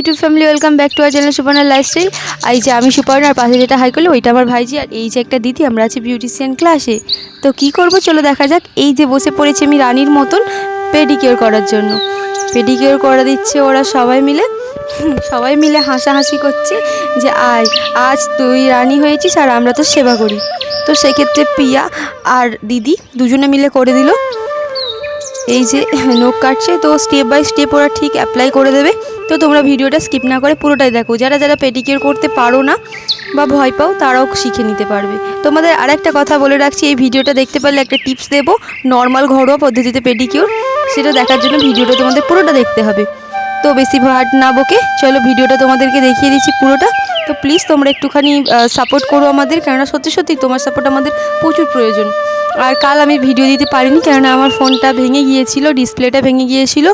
YouTube family welcome back to our channel সুপর্ণার lifestyle এই যে আমি সুপর্ণা আর পাশে যেটা হাই করল ওইটা আমার ভাইজি আর এই যে একটা দিদি, আমরা আছি বিউটিশিয়ান ক্লাসে তো কি করব চলো দেখা যাক, এই যে বসে পড়েছি আমি রানীর মতন পেডিকিওর করার জন্য। পেডিকিওর করা দিচ্ছে ওরা সবাই মিলে। সবাই মিলে হাসাহাসি করছে যে আয়, আজ তুই রানী হয়েছিস আর আমরা তো সেবা করি। তো সেক্ষেত্রে প্রিয়া আর দিদি দুজনে মিলে করে দিল। এই যে নখ কাটছে, তো স্টেপ বাই স্টেপ ওরা ঠিক অ্যাপ্লাই করে দেবে। তো তোমরা ভিডিওটা স্কিপ না করে পুরোটাই দেখো। যারা যারা পেডিকিওর করতে পারো না বা ভয় পাও, তারাও শিখে নিতে পারবে। তোমাদের আর একটা কথা বলে রাখছি, এই ভিডিওটা দেখতে পারলে একটা টিপস দেবো নর্মাল ঘরোয়া পদ্ধতিতে পেডিকিওর সেটা দেখার জন্য ভিডিওটা তোমাদের পুরোটা দেখতে হবে। তো বেশি ভাট না বকে, চলো ভিডিওটা তোমাদেরকে দেখিয়ে দিচ্ছি পুরোটা। তো প্লিজ তোমরা একটুখানি সাপোর্ট করো আমাদের, কেননা সত্যি সত্যি তোমার সাপোর্ট আমাদের প্রচুর প্রয়োজন। আর কাল আমি ভিডিও দিতে পারিনি, কেননা আমার ফোনটা ভেঙে গিয়েছিল ডিসপ্লেটা ভেঙে গিয়েছিল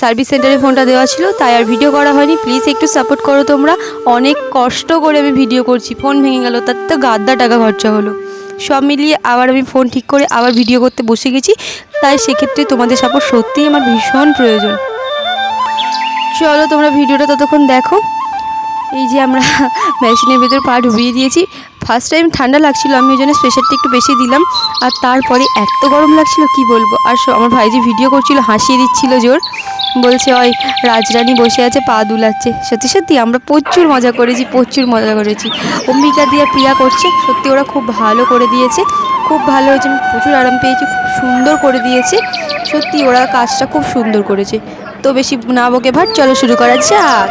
সার্ভিস সেন্টারে ফোনটা দেওয়া ছিল, তাই আর ভিডিও করা হয়নি। প্লিজ একটু সাপোর্ট করো তোমরা, অনেক কষ্ট করে আমি ভিডিও করছি ফোন ভেঙে গেল তার তো গাদ্দা টাকা খরচা হলো। সব মিলিয়ে আবার আমি ফোন ঠিক করে আবার ভিডিও করতে বসে গেছি, তাই সেক্ষেত্রে তোমাদের সাপোর্ট সত্যিই আমার ভীষণ প্রয়োজন। চলো তোমরা ভিডিওটা ততক্ষণ দেখো। এই যে আমরা মেশিনের ভেতর পা ডুবিয়ে দিয়েছি। ফার্স্ট টাইম ঠান্ডা লাগছিল, আমি ওই জন্য স্পেশালটা একটু বেশি দিলাম। আর তারপরে এত গরম লাগছিল, কি বলব? আর আমার ভাই যে ভিডিও করছিল, হাসিয়ে দিচ্ছিল জোর। বলছে, ওই রাজরানী বসে আছে, পা দুলাচ্ছে। সত্যি সত্যি, আমরা প্রচুর মজা করেছি, প্রচুর মজা করেছি। অম্বিকা দিয়ে প্রিয়া করছে, সত্যি ওরা খুব ভালো করে দিয়েছে। খুব ভালো হয়েছে, আমি প্রচুর আরাম পেয়েছি, খুব সুন্দর করে দিয়েছে। সত্যি, ওরা কাজটা খুব সুন্দর করেছে। তো বেশি না বকে ভাট, চলো শুরু করা যাক।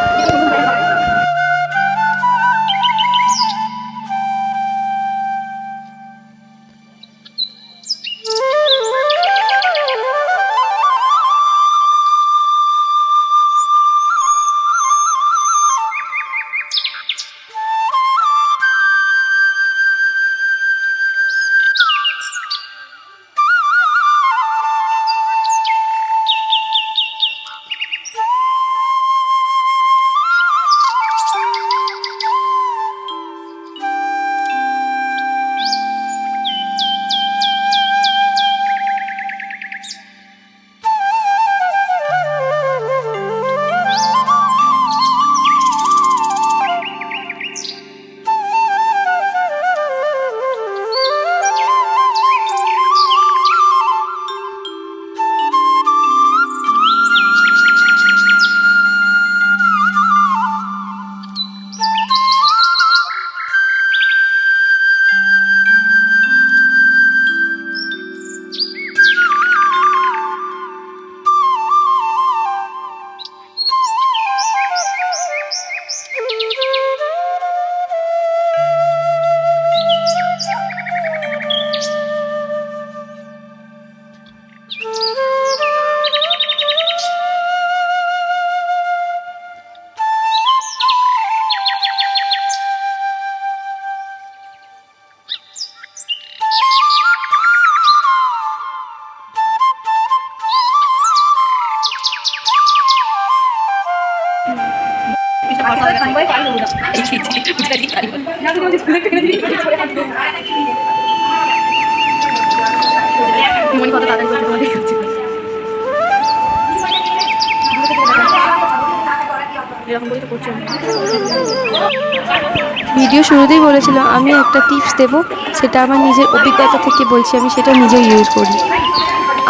ভিডিও শুরুতেই বলেছিলাম, আমি একটা টিপস দেব, সেটা আমার নিজের অভিজ্ঞতা থেকে বলছি, আমি সেটা নিজেও ইউজ করি।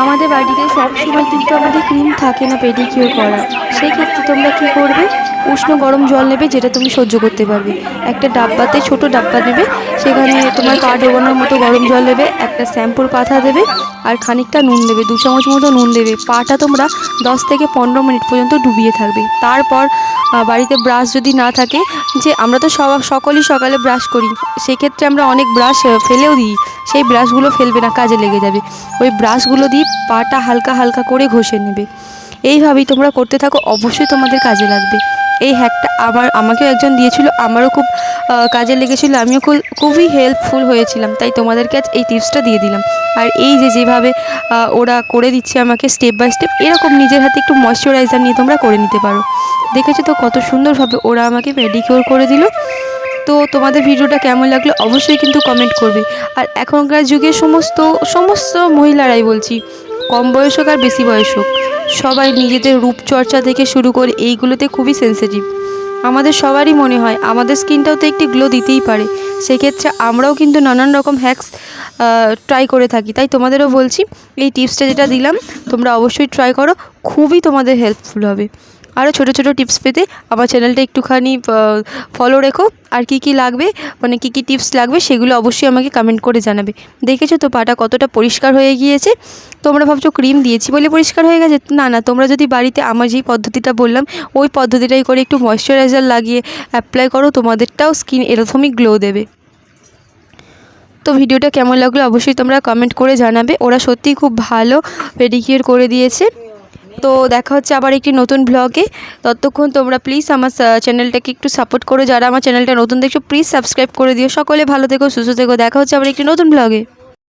আমাদের বাড়িতে সব সময় কিন্তু আমাদের ক্রিম থাকে না পেডিকিওর করা। সেই ক্ষেত্রে তোমরা কী করবে? উষ্ণ গরম জল নেবে যেটা তুমি সহ্য করতে পারবে। একটা ডাব্বাতে, ছোট ডাব্বা নেবে, সেখানে তোমার পা ডোবানোর মতো গরম জল নেবে, একটা শ্যাম্পুর পাতা দেবে আর খানিকটা নুন দেবে, দু চামচ মতো নুন দেবে। পাটা তোমরা দশ থেকে পনেরো মিনিট পর্যন্ত ডুবিয়ে থাকবে। তারপর বাড়িতে ব্রাশ যদি না থাকে, যে আমরা তো সব, সকলেই সকালে ব্রাশ করি, সেক্ষেত্রে আমরা অনেক ব্রাশ ফেলেও দিই। সেই ব্রাশগুলো ফেলবে না, কাজে লেগে যাবে। ওই ব্রাশগুলো দিয়ে পাটা হালকা হালকা করে ঘষে নেবে। এইভাবেই তোমরা করতে থাকো, অবশ্যই তোমাদের কাজে লাগবে। এই হ্যাকটা আমার আমাকেও একজন দিয়েছিল, আমারও খুব কাজে লেগেছিল, আমিও খুব, খুবই হেল্পফুল হয়েছিলাম, তাই তোমাদেরকে আজ এই টিপসটা দিয়ে দিলাম। আর এই যে যেভাবে ওরা করে দিচ্ছে আমাকে স্টেপ বাই স্টেপ এরকম নিজের হাতে একটু ময়শ্চারাইজার নিয়ে তোমরা করে নিতে পারো। দেখেছ তো কত সুন্দরভাবে ওরা আমাকে পেডিকিওর করে দিল? তো তোমাদের ভিডিওটা কেমন লাগল অবশ্যই কিন্তু কমেন্ট করবে। আর এখনকার যুগে সমস্ত সমস্ত মহিলারাই বলছি, কম বয়স হোক আর বেশি বয়স হোক সবাই নিজেদের রূপচর্চা থেকে শুরু করে এইগুলোতে খুবই সেন্সিটিভ আমাদের সবারই মনে হয়, আমাদের স্কিনটাও তো একটি গ্লো দিতেই পারে। সেক্ষেত্রে আমরাও কিন্তু নানান রকম হ্যাক্স ট্রাই করে থাকি। তাই তোমাদেরও বলছি, এই টিপসটা যেটা দিলাম, তোমরা অবশ্যই ট্রাই করো। খুবই তোমাদের হেল্পফুল হবে। আরও ছোটো ছোটো টিপস পেতে আমার চ্যানেলটা একটুখানি ফলো রেখো। আর কি কি লাগবে মানে কি কি টিপস লাগবে সেগুলো অবশ্যই আমাকে কমেন্ট করে জানাবে। দেখেছ তো পাটা কতটা পরিষ্কার হয়ে গিয়েছে? তোমরা ভাবছ ক্রিম দিয়েছি বলে পরিষ্কার হয়ে গেছে? না না, তোমরা যদি বাড়িতে আমার যেই পদ্ধতিটা বললাম, ওই পদ্ধতিটাই করে একটু ময়শ্চারাইজার লাগিয়ে অ্যাপ্লাই করো, তোমাদেরটাও স্কিন এরকমই গ্লো দেবে। তো ভিডিওটা কেমন লাগল অবশ্যই তোমরা কমেন্ট করে জানাবে। ওরা সত্যিই খুব ভালো পেডিকিউর করে দিয়েছে। তো দেখা হচ্ছে আবার একটি নতুন ব্লগে ততক্ষণ তোমরা প্লিজ আমার চ্যানেলটাকে একটু সাপোর্ট করো। যারা আমার চ্যানেলটা নতুন দেখছ প্লিজ সাবস্ক্রাইব করে দিও। সকলে ভালো থেকো, সুস্থ থেকো। দেখা হচ্ছে আবার একটি নতুন ব্লগে